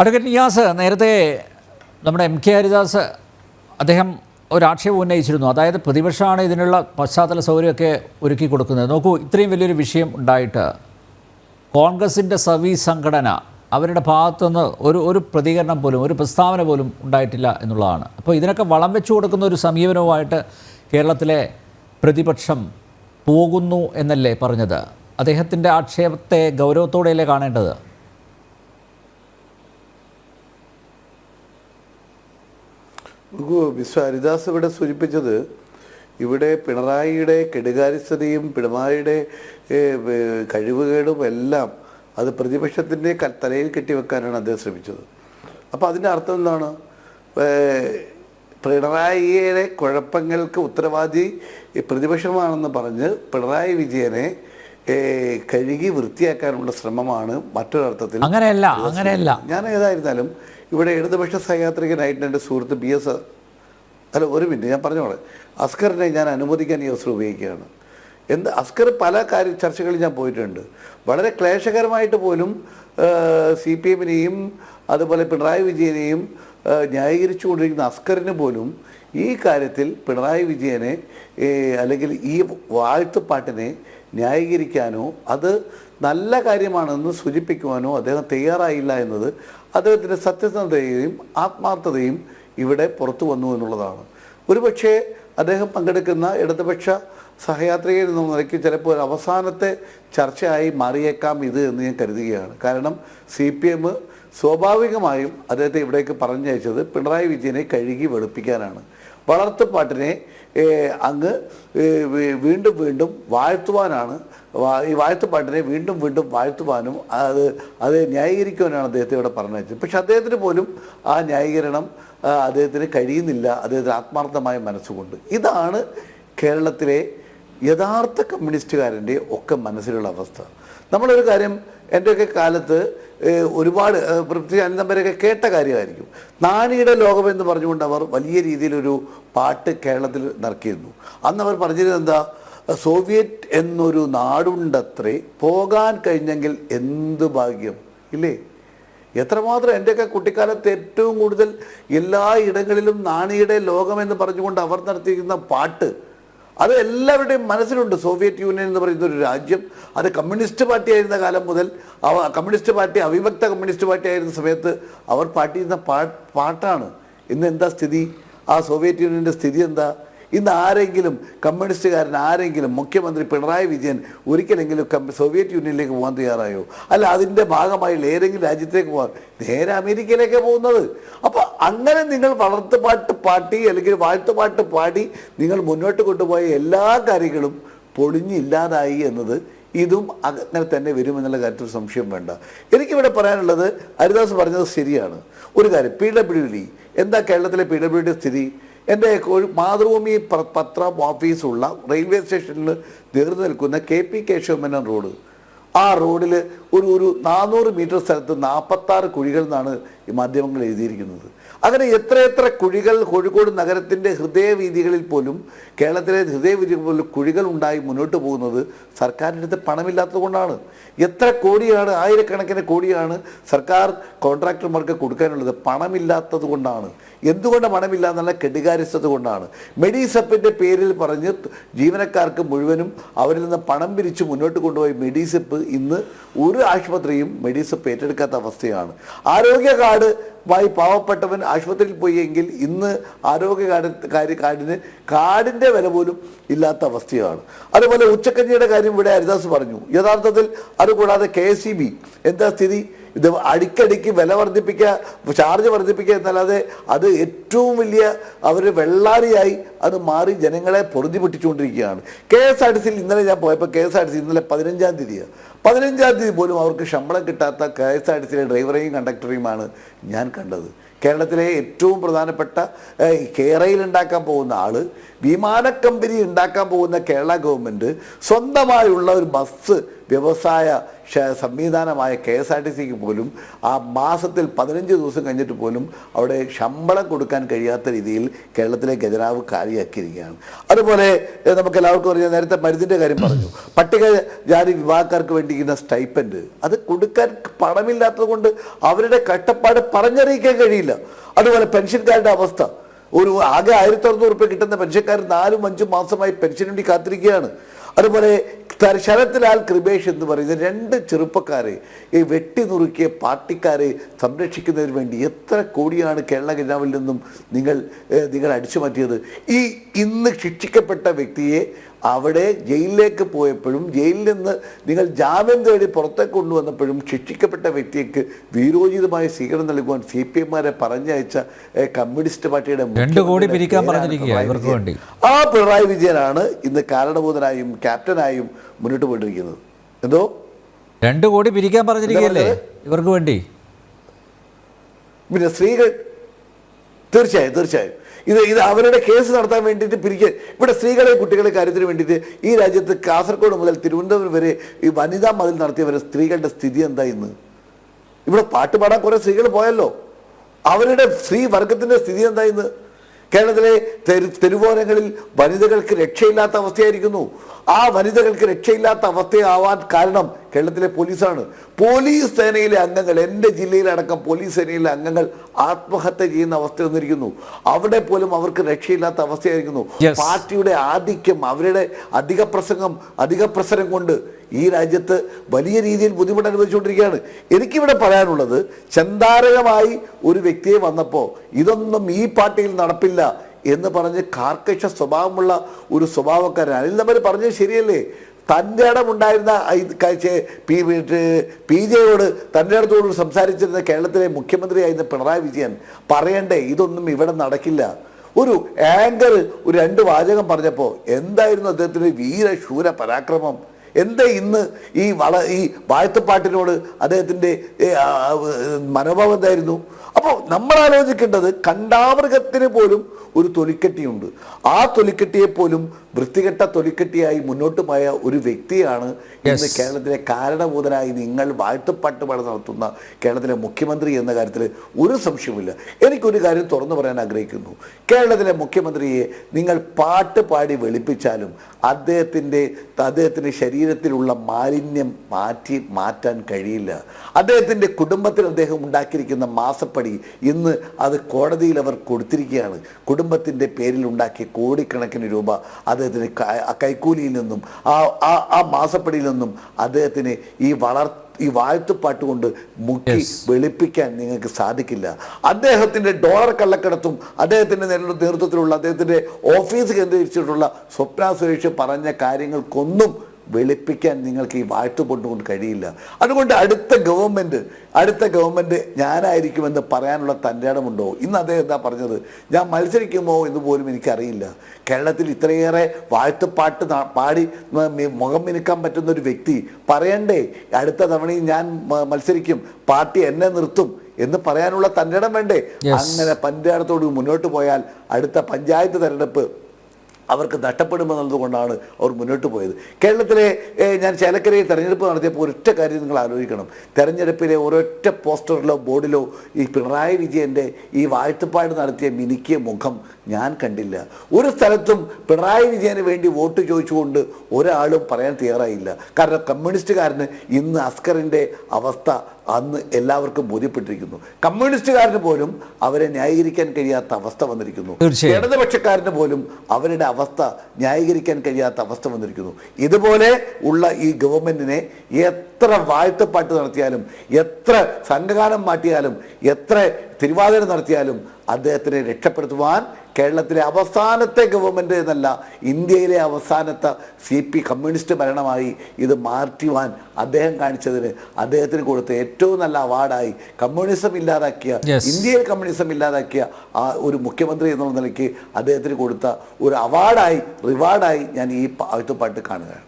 Advocate Niyas നേരത്തെ നമ്മുടെ M K Haridas അദ്ദേഹം ഒരാക്ഷേപം ഉന്നയിച്ചിരുന്നു. അതായത് പ്രതിപക്ഷമാണ് ഇതിനുള്ള പശ്ചാത്തല സൗകര്യമൊക്കെ ഒരുക്കി കൊടുക്കുന്നത്. നോക്കൂ ഇത്രയും വലിയൊരു വിഷയം ഉണ്ടായിട്ട് കോൺഗ്രസിന്റെ സർവീസ് സംഘടന അവരുടെ ഭാഗത്തുനിന്ന് ഒരു ഒരു പ്രതികരണം പോലും ഒരു പ്രസ്താവന പോലും ഉണ്ടായിട്ടില്ല എന്നുള്ളതാണ്. അപ്പോൾ ഇതിനൊക്കെ വളം വെച്ചു കൊടുക്കുന്ന ഒരു സമീപനവുമായിട്ട് കേരളത്തിലെ പ്രതിപക്ഷം പോകുന്നു എന്നല്ലേ പറഞ്ഞത്? അദ്ദേഹത്തിന്റെ ആക്ഷേപത്തെ ഗൗരവത്തോടെയല്ലേ കാണേണ്ടത്? നോക്കൂ വിശ്വ ഹരിദാസ് ഇവിടെ സൂചിപ്പിച്ചത് ഇവിടെ പിണറായിയുടെ കെടുകാര്യസ്ഥതയും പിണറായിയുടെ കഴിവുകേടും എല്ലാം അത് പ്രതിപക്ഷത്തിന്റെ തലയിൽ കെട്ടിവെക്കാനാണ് അദ്ദേഹം ശ്രമിച്ചത്. അപ്പോൾ അതിന്റെ അർത്ഥം എന്താണ്? പിണറായിയുടെ കുഴപ്പങ്ങൾക്ക് ഉത്തരവാദി പ്രതിപക്ഷമാണെന്ന് പറഞ്ഞ് പിണറായി വിജയനെ കഴുകി വൃത്തിയാക്കാനുള്ള ശ്രമമാണ് മറ്റൊരർത്ഥത്തിൽ അങ്ങനെയല്ല അങ്ങനെയല്ല. ഞാൻ ഏതായിരുന്നാലും ഇവിടെ ഇടതുപക്ഷ സഹയാത്രികനായിട്ട് എന്റെ സുഹൃത്ത് ബി എസ് അല്ല ഒരു മിനിറ്റ് ഞാൻ പറഞ്ഞോളെ. അസ്കറിനെ ഞാൻ അനുമോദിക്കാൻ ഈ അവസരം ഉപയോഗിക്കുകയാണ്. എന്ത് അസ്കർ പല കാര്യ ചർച്ചകളിൽ ഞാൻ പോയിട്ടുണ്ട്. വളരെ ക്ലേശകരമായിട്ട് പോലും സി പി എമ്മിനെയും അതുപോലെ പിണറായി വിജയനെയും ന്യായീകരിച്ചു ന്യായീകരിച്ചുകൊണ്ടിരിക്കുന്ന അസ്കറിന് പോലും ഈ കാര്യത്തിൽ പിണറായി വിജയനെ അല്ലെങ്കിൽ ഈ വാഴ്ത്തുപാട്ടിനെ ന്യായീകരിക്കാനോ അത് നല്ല കാര്യമാണെന്ന് സൂചിപ്പിക്കുവാനോ അദ്ദേഹം തയ്യാറായില്ല എന്നത് അദ്ദേഹത്തിന്റെ സത്യസന്ധതയും ആത്മാർത്ഥതയും ഇവിടെ പുറത്തു വന്നു എന്നുള്ളതാണ്. ഒരുപക്ഷേ അദ്ദേഹം പങ്കെടുക്കുന്ന ഇടതുപക്ഷ സഹയാത്രികൻ എന്ന നിലയ്ക്ക് ചിലപ്പോൾ ഒരു അവസാനത്തെ ചർച്ചയായി മാറിയേക്കാം ഇത് എന്ന് ഞാൻ കരുതുകയാണ്. കാരണം സി പി എം സ്വാഭാവികമായും അദ്ദേഹത്തെ ഇവിടേക്ക് പറഞ്ഞയച്ചത് പിണറായി വിജയനെ കഴുകി വെളുപ്പിക്കാനാണ്. വളർത്തുപാട്ടിനെ അങ്ങ് വീണ്ടും വീണ്ടും വാഴ്ത്തുവാനാണ് ഈ വാഴ്ത്തുപാട്ടിനെ വീണ്ടും വീണ്ടും വാഴ്ത്തുവാനും അത് അത് ന്യായീകരിക്കുവാനാണ് അദ്ദേഹത്തെ ഇവിടെ പറഞ്ഞത് പക്ഷെ അദ്ദേഹത്തിന് പോലും ആ ന്യായീകരണം അദ്ദേഹത്തിന് കഴിയുന്നില്ല അദ്ദേഹത്തിന് ആത്മാർത്ഥമായ മനസ്സുകൊണ്ട്. ഇതാണ് കേരളത്തിലെ യഥാർത്ഥ കമ്മ്യൂണിസ്റ്റുകാരന്റെ ഒക്കെ മനസ്സിലുള്ള അവസ്ഥ. നമ്മളൊരു കാര്യം എന്റെയൊക്കെ കാലത്ത് ഒരുപാട് പ്രത്യേകിച്ച് അനന്തമ്പരൊക്കെ കേട്ട കാര്യമായിരിക്കും. നാണിയുടെ ലോകമെന്ന് പറഞ്ഞുകൊണ്ട് അവർ വലിയ രീതിയിലൊരു പാട്ട് കേരളത്തിൽ നിറക്കിയിരുന്നു അന്ന് അവർ പറഞ്ഞിരുന്നത് എന്താ? സോവിയറ്റ് എന്നൊരു നാടുണ്ടത്രേ പോകാൻ കഴിഞ്ഞെങ്കിൽ എന്ത് ഭാഗ്യം? ഇല്ലേ? എത്രമാത്രം എന്റെയൊക്കെ കുട്ടിക്കാലത്ത് ഏറ്റവും കൂടുതൽ എല്ലാ ഇടങ്ങളിലും നാണിയുടെ ലോകമെന്ന് പറഞ്ഞുകൊണ്ട് അവർ നടത്തിയിരിക്കുന്ന പാട്ട് അത് എല്ലാവരുടെയും മനസ്സിലുണ്ട്. സോവിയറ്റ് യൂണിയൻ എന്ന് പറയുന്ന ഒരു രാജ്യം അത് കമ്മ്യൂണിസ്റ്റ് പാർട്ടി ആയിരുന്ന കാലം മുതൽ അവ കമ്മ്യൂണിസ്റ്റ് പാർട്ടി അവിഭക്ത കമ്മ്യൂണിസ്റ്റ് പാർട്ടി ആയിരുന്ന സമയത്ത് അവർ പാട്ടിയിരുന്ന പാട്ടാണ്. ഇന്ന് എന്താ സ്ഥിതി? ആ സോവിയറ്റ് യൂണിയന്റെ സ്ഥിതി എന്താ? ഇന്ന് ആരെങ്കിലും കമ്മ്യൂണിസ്റ്റുകാരൻ ആരെങ്കിലും മുഖ്യമന്ത്രി പിണറായി വിജയൻ ഒരിക്കലെങ്കിലും സോവിയറ്റ് യൂണിയനിലേക്ക് പോകാൻ തയ്യാറായോ? അല്ല അതിന്റെ ഭാഗമായുള്ള ഏതെങ്കിലും രാജ്യത്തേക്ക് പോകാൻ? നേരെ അമേരിക്കയിലേക്ക് പോകുന്നത്. അപ്പോൾ അങ്ങനെ നിങ്ങൾ വളർത്തുപാട്ട് പാട്ടി അല്ലെങ്കിൽ വാഴ്ത്തുപാട്ട് പാടി നിങ്ങൾ മുന്നോട്ട് കൊണ്ടുപോയ എല്ലാ കാര്യങ്ങളും പൊളിഞ്ഞില്ലാതായി എന്നത് ഇതും അങ്ങനെ തന്നെ വരുമെന്നുള്ള കാര്യത്തിൽ സംശയം വേണ്ട. എനിക്കിവിടെ പറയാനുള്ളത് ഹരിദാസ് പറഞ്ഞത് ശരിയാണ്. ഒരു കാര്യം പി ഡബ്ല്യു ഡി എന്താ കേരളത്തിലെ പി ഡബ്ല്യു ഡി സ്ഥിതി? എന്റെ ഒരു മാതൃഭൂമി പത്ര ഓഫീസുള്ള റെയിൽവേ സ്റ്റേഷനിൽ തീർന്നു നിൽക്കുന്ന കെ പി കേശവമേനോൻ റോഡ്. ആ റോഡിൽ ഒരു ഒരു നാനൂറ് മീറ്റർ സ്ഥലത്ത് നാൽപ്പത്താറ് കുഴികൾ എന്നാണ് ഈ മാധ്യമങ്ങൾ എഴുതിയിരിക്കുന്നത്. അങ്ങനെ എത്രയെത്ര കുഴികൾ കോഴിക്കോട് നഗരത്തിന്റെ ഹൃദയവീതികളിൽ പോലും കേരളത്തിലെ ഹൃദയവീതികളിൽ പോലും കുഴികൾ ഉണ്ടായി മുന്നോട്ട് പോകുന്നത് സർക്കാരിന്റെ അടുത്ത് പണമില്ലാത്തത് കൊണ്ടാണ്. എത്ര കോടിയാണ് ആയിരക്കണക്കിന് കോടിയാണ് സർക്കാർ കോൺട്രാക്ടർമാർക്ക് കൊടുക്കാനുള്ളത് പണമില്ലാത്തത് കൊണ്ടാണ്. എന്തുകൊണ്ട് പണമില്ല എന്നുള്ള കെടുകാര്യസ്ഥത കൊണ്ടാണ്. മെഡിസെപ്പിന്റെ പേരിൽ പറഞ്ഞ് ജീവനക്കാർക്ക് മുഴുവനും അവരിൽ നിന്ന് പണം പിരിച്ച് മുന്നോട്ട് കൊണ്ടുപോയി മെഡിസെപ്പ് ഇന്ന് ഒരു ആശുപത്രിയും മെഡിസെപ്പ് ഏറ്റെടുക്കാത്ത അവസ്ഥയാണ്. ആരോഗ്യ കാർഡ് മായി പാവപ്പെട്ടവൻ ആശുപത്രിയിൽ പോയി എങ്കിൽ ഇന്ന് ആരോഗ്യ കാർഡ് കാർഡിന് കാർഡിന്റെ വില പോലും ഇല്ലാത്ത അവസ്ഥയാണ്. അതുപോലെ ഉച്ചക്കഞ്ഞിയുടെ കാര്യം ഇവിടെ ഹരിദാസ് പറഞ്ഞു. യഥാർത്ഥത്തിൽ അതുകൂടാതെ കെ എസ് എന്താ സ്ഥിതി? ഇത് അടിക്കടിക്ക് വില വർദ്ധിപ്പിക്കുക ചാർജ് വർദ്ധിപ്പിക്കുക എന്നല്ലാതെ അത് ഏറ്റവും വലിയ അവർ വെള്ളാരിയായി അത് മാറി ജനങ്ങളെ പൊറുതി പൊട്ടിച്ചുകൊണ്ടിരിക്കുകയാണ് കെ എസ് ആർ ടി സിയിൽ ഇന്നലെ ഞാൻ പോയപ്പോൾ K S R T C ഇന്നലെ പതിനഞ്ചാം തീയതിയാണ്. പതിനഞ്ചാം തീയതി പോലും അവർക്ക് ശമ്പളം കിട്ടാത്ത കെ എസ് ആർ ടി സിയിലെ ഡ്രൈവറെയും കണ്ടക്ടറെയുമാണ് ഞാൻ കണ്ടത്. കേരളത്തിലെ ഏറ്റവും പ്രധാനപ്പെട്ട കേരയിലുണ്ടാക്കാൻ പോകുന്ന ആൾ വിമാന കമ്പനി ഉണ്ടാക്കാൻ പോകുന്ന കേരള ഗവൺമെന്റ് സ്വന്തമായുള്ള ഒരു ബസ് വ്യവസായ സംവിധാനമായ കെ എസ് ആർ ടി സിക്ക് പോലും ആ മാസത്തിൽ പതിനഞ്ച് ദിവസം കഴിഞ്ഞിട്ട് പോലും അവിടെ ശമ്പളം കൊടുക്കാൻ കഴിയാത്ത രീതിയിൽ കേരളത്തിലെ ഖജനാവ് കാലിയാക്കിയിരിക്കുകയാണ്. അതുപോലെ നമുക്ക് എല്ലാവർക്കും അറിയാം നേരത്തെ മരുന്നിന്റെ കാര്യം പറഞ്ഞു. പട്ടിക ജാതി വിഭാഗക്കാർക്ക് വേണ്ടിയിരിക്കുന്ന സ്റ്റൈപ്പൻഡ് അത് കൊടുക്കാൻ പണമില്ലാത്തത് കൊണ്ട് അവരുടെ കട്ടപ്പാട് പറഞ്ഞറിയിക്കാൻ കഴിയില്ല. അതുപോലെ പെൻഷൻകാരുടെ അവസ്ഥ ഒരു ആകെ ആയിരത്തി അറുന്നൂറ് റുപ്യ കിട്ടുന്ന പെൻഷൻകാർ നാലും അഞ്ചും മാസമായി പെൻഷന് വേണ്ടി കാത്തിരിക്കുകയാണ്. അതുപോലെ ശരത്ലാൽ കൃപേഷ് എന്ന് പറയുന്ന രണ്ട് ചെറുപ്പക്കാരെ ഈ വെട്ടി നുറുക്കിയ പാർട്ടിക്കാരെ സംരക്ഷിക്കുന്നതിന് വേണ്ടി എത്ര കോടിയാണ് കേരള ഖജനാവിൽ നിന്നും നിങ്ങൾ നിങ്ങൾ അടിച്ചു മാറ്റിയത് ഈ ഇന്ന് ശിക്ഷിക്കപ്പെട്ട വ്യക്തിയെ അവിടെ ജയിലിലേക്ക് പോയപ്പോഴും ജയിലിൽ നിന്ന് നിങ്ങൾ ജാമ്യം തേടി പുറത്തേക്ക് കൊണ്ടുവന്നപ്പോഴും ശിക്ഷിക്കപ്പെട്ട വ്യക്തിക്ക് വീരോചിതമായ സ്വീകരണം നൽകുവാൻ സി പി എമ്മാരെ പറഞ്ഞയച്ച കമ്മ്യൂണിസ്റ്റ് പാർട്ടിയുടെ. ആ പിണറായി വിജയനാണ് ഇന്ന് കാരണഭൂതനായും ക്യാപ്റ്റനായും മുന്നോട്ട് പോയിട്ടിരിക്കുന്നത്. എന്തോ? രണ്ടു കോടി പിരിക്കാൻ പറഞ്ഞിരിക്കുകയല്ലേ ഇവർക്ക് വേണ്ടി? പിന്നെ സ്ത്രീകൾ തീർച്ചയായും തീർച്ചയായും. ഇത് ഇത് അവരുടെ കേസ് നടത്താൻ വേണ്ടിയിട്ട് പിരിക്കുക ഇവിടെ സ്ത്രീകളെ കുട്ടികളെ കാര്യത്തിന് വേണ്ടിയിട്ട് ഈ രാജ്യത്ത് കാസർഗോഡ് മുതൽ തിരുവനന്തപുരം വരെ ഈ വനിതാ മതിൽ നടത്തിയവരെ സ്ത്രീകളുടെ സ്ഥിതി എന്താ ഇന്ന്? ഇവിടെ പാട്ടുപാടാൻ കുറേ സ്ത്രീകൾ പോയല്ലോ. അവരുടെ സ്ത്രീ വർഗത്തിന്റെ സ്ഥിതി എന്താ ഇന്ന്? കേരളത്തിലെ തെരു തെരുവോരങ്ങളിൽ വനിതകൾക്ക് രക്ഷയില്ലാത്ത അവസ്ഥയായിരിക്കുന്നു. ആ വനിതകൾക്ക് രക്ഷയില്ലാത്ത അവസ്ഥയാവാൻ കാരണം കേരളത്തിലെ പോലീസാണ്. പോലീസ് സേനയിലെ അംഗങ്ങൾ എന്റെ ജില്ലയിലടക്കം പോലീസ് സേനയിലെ അംഗങ്ങൾ ആത്മഹത്യ ചെയ്യുന്ന അവസ്ഥ വന്നിരിക്കുന്നു. അവിടെ പോലും അവർക്ക് രക്ഷയില്ലാത്ത അവസ്ഥയായിരിക്കുന്നു. പാർട്ടിയുടെ ആധിക്യം അവരുടെ അധിക പ്രസംഗം അധിക പ്രസരം കൊണ്ട് ഈ രാജ്യത്ത് വലിയ രീതിയിൽ ബുദ്ധിമുട്ട് അനുഭവിച്ചുകൊണ്ടിരിക്കുകയാണ്. എനിക്കിവിടെ പറയാനുള്ളത് ചന്താരകമായി ഒരു വ്യക്തിയെ വന്നപ്പോൾ ഇതൊന്നും ഈ പാർട്ടിയിൽ നടപ്പില്ല എന്ന് പറഞ്ഞ് കാർക്കശ സ്വഭാവമുള്ള ഒരു സ്വഭാവക്കാരൻ അനിൽ നമ്മൾ പറഞ്ഞത് ശരിയല്ലേ? തന്റെ ഇടമുണ്ടായിരുന്ന പി പി ജെയോട് തന്റെ ഇടത്തോട് സംസാരിച്ചിരുന്ന കേരളത്തിലെ മുഖ്യമന്ത്രിയായിരുന്ന പിണറായി വിജയൻ പറയണ്ടേ ഇതൊന്നും ഇവിടെ നടക്കില്ല. ഒരു ആങ്കർ ഒരു രണ്ട് വാചകം പറഞ്ഞപ്പോൾ എന്തായിരുന്നു അദ്ദേഹത്തിന്റെ വീരശൂര പരാക്രമം? എന്താ ഇന്ന് ഈ വള ഈ വാഴ്ത്തപ്പാട്ടിനോട് അദ്ദേഹത്തിന്റെ മനോഭാവം എന്തായിരുന്നു? അപ്പോൾ നമ്മൾ ആലോചിക്കേണ്ടത് കണ്ടാമൃഗത്തിന് പോലും ഒരു തൊലിക്കെട്ടിയുണ്ട്. ആ തൊലിക്കെട്ടിയെ പോലും വൃത്തികെട്ട തൊലിക്കെട്ടിയായി മുന്നോട്ട് പോയ ഒരു വ്യക്തിയാണ് ഇന്ന് കേരളത്തിലെ കാരണബോധനായി നിങ്ങൾ വാഴ്ത്തപ്പാട്ട് പാട് നടത്തുന്ന കേരളത്തിലെ മുഖ്യമന്ത്രി എന്ന കാര്യത്തിൽ ഒരു സംശയമില്ല എനിക്കൊരു കാര്യം തുറന്നു പറയാൻ ആഗ്രഹിക്കുന്നു. കേരളത്തിലെ മുഖ്യമന്ത്രിയെ നിങ്ങൾ പാട്ട് പാടി വെളുപ്പിച്ചാലും അദ്ദേഹത്തിന്റെ അദ്ദേഹത്തിന്റെ ശരീരത്തിലുള്ള മാലിന്യം മാറ്റി മാറ്റാൻ കഴിയില്ല. അദ്ദേഹത്തിന്റെ കുടുംബത്തിൽ അദ്ദേഹം ഉണ്ടാക്കിയിരിക്കുന്ന മാസപ്പടി ഇന്ന് അത് കോടതിയിൽ അവർ കൊടുത്തിരിക്കുകയാണ്. കുടുംബത്തിന്റെ പേരിൽ ഉണ്ടാക്കിയ കോടിക്കണക്കിന് രൂപ അദ്ദേഹത്തിന് കൈക്കൂലിയിൽ നിന്നും ആ ആ ആ മാസപ്പടിയിൽ നിന്നും അദ്ദേഹത്തിന് ഈ വളർ ഈ വാഴ്ത്തുപാട്ട് കൊണ്ട് മുക്കി. വെളുപ്പിക്കാൻ നിങ്ങൾക്ക് സാധിക്കില്ല അദ്ദേഹത്തിന്റെ ഡോളർ കള്ളക്കടത്തും അദ്ദേഹത്തിന്റെ നേതൃ- നേതൃത്വത്തിലുള്ള അദ്ദേഹത്തിന്റെ ഓഫീസ് കേന്ദ്രീകരിച്ചിട്ടുള്ള സ്വപ്ന സുരേഷ് പറഞ്ഞ കാര്യങ്ങൾക്കൊന്നും വെളുപ്പിക്കാൻ നിങ്ങൾക്ക് ഈ വാഴ്ത്തുപാട്ട് കൊണ്ടുകൊണ്ട് കഴിയില്ല. അതുകൊണ്ട് അടുത്ത ഗവൺമെന്റ് അടുത്ത ഗവൺമെന്റ് ഞാനായിരിക്കുമെന്ന് പറയാനുള്ള തന്റെ ഇടമുണ്ടോ ഇന്ന് അദ്ദേഹം എന്താ പറഞ്ഞത്? ഞാൻ മത്സരിക്കുമോ എന്ന് പോലും എനിക്കറിയില്ല. കേരളത്തിൽ ഇത്രയേറെ വാഴ്ത്തുപാട്ട് പാടി മുഖം മിനുക്കാൻ പറ്റുന്ന ഒരു വ്യക്തി പറയണ്ടേ? അടുത്ത തവണയും ഞാൻ മത്സരിക്കും. പാർട്ടി എന്നെ നിർത്തും എന്ന് പറയാനുള്ള തന്റെ വേണ്ടേ? അങ്ങനെ പഞ്ചായത്തോട് മുന്നോട്ട് പോയാൽ അടുത്ത പഞ്ചായത്ത് തെരഞ്ഞെടുപ്പ് അവർക്ക് കൊണ്ടാണ് അവർ മുന്നോട്ട് പോയത്. കേരളത്തിലെ ഞാൻ ചേലക്കരയിൽ തെരഞ്ഞെടുപ്പ് നടത്തിയപ്പോൾ ഒരൊറ്റ കാര്യം നിങ്ങൾ ആലോചിക്കണം. തെരഞ്ഞെടുപ്പിലെ ഒരൊറ്റ പോസ്റ്ററിലോ ബോർഡിലോ ഈ പിണറായി വിജയന്റെ ഈ വാഴ്ത്തുപാട് നടത്തിയ മിനുക്കിയ മുഖം ഞാൻ കണ്ടില്ല. ഒരു സ്ഥലത്തും പിണറായി വിജയന് വേണ്ടി വോട്ട് ചോദിച്ചുകൊണ്ട് ഒരാളും പറയാൻ തയ്യാറായില്ല. കാരണം കമ്മ്യൂണിസ്റ്റുകാരന് ഇന്ന് അസ്കറിന്റെ അവസ്ഥ അന്ന് എല്ലാവർക്കും ബോധ്യപ്പെട്ടിരിക്കുന്നു. കമ്മ്യൂണിസ്റ്റുകാരന് പോലും അവരെ ന്യായീകരിക്കാൻ കഴിയാത്ത അവസ്ഥ വന്നിരിക്കുന്നു. ഇടതുപക്ഷക്കാരന് പോലും അവരുടെ അവസ്ഥ ന്യായീകരിക്കാൻ കഴിയാത്ത അവസ്ഥ വന്നിരിക്കുന്നു. ഇതുപോലെ ഉള്ള ഈ ഗവൺമെന്റിനെ എത്ര വാഴ്ത്തപ്പാട്ട് നടത്തിയാലും എത്ര സംഘഗാനം മാറ്റിയാലും എത്ര തിരുവാതിര നടത്തിയാലും അദ്ദേഹത്തിനെ രക്ഷപ്പെടുത്തുവാൻ കേരളത്തിലെ അവസാനത്തെ ഗവൺമെന്റ് എന്നല്ല ഇന്ത്യയിലെ അവസാനത്തെ സി പി കമ്മ്യൂണിസ്റ്റ് ഭരണമായി ഇത് മാറ്റുവാൻ അദ്ദേഹം കാണിച്ചതിന് അദ്ദേഹത്തിന് കൊടുത്ത ഏറ്റവും നല്ല അവാർഡായി കമ്മ്യൂണിസം ഇല്ലാതാക്കിയ. ഇന്ത്യയിൽ കമ്മ്യൂണിസം ഇല്ലാതാക്കിയ ആ ഒരു മുഖ്യമന്ത്രി എന്നുള്ള നിലയ്ക്ക് അദ്ദേഹത്തിന് കൊടുത്ത ഒരു അവാർഡായി റിവാർഡായി ഞാൻ ഈ പാട്ട് കാണുകയാണ്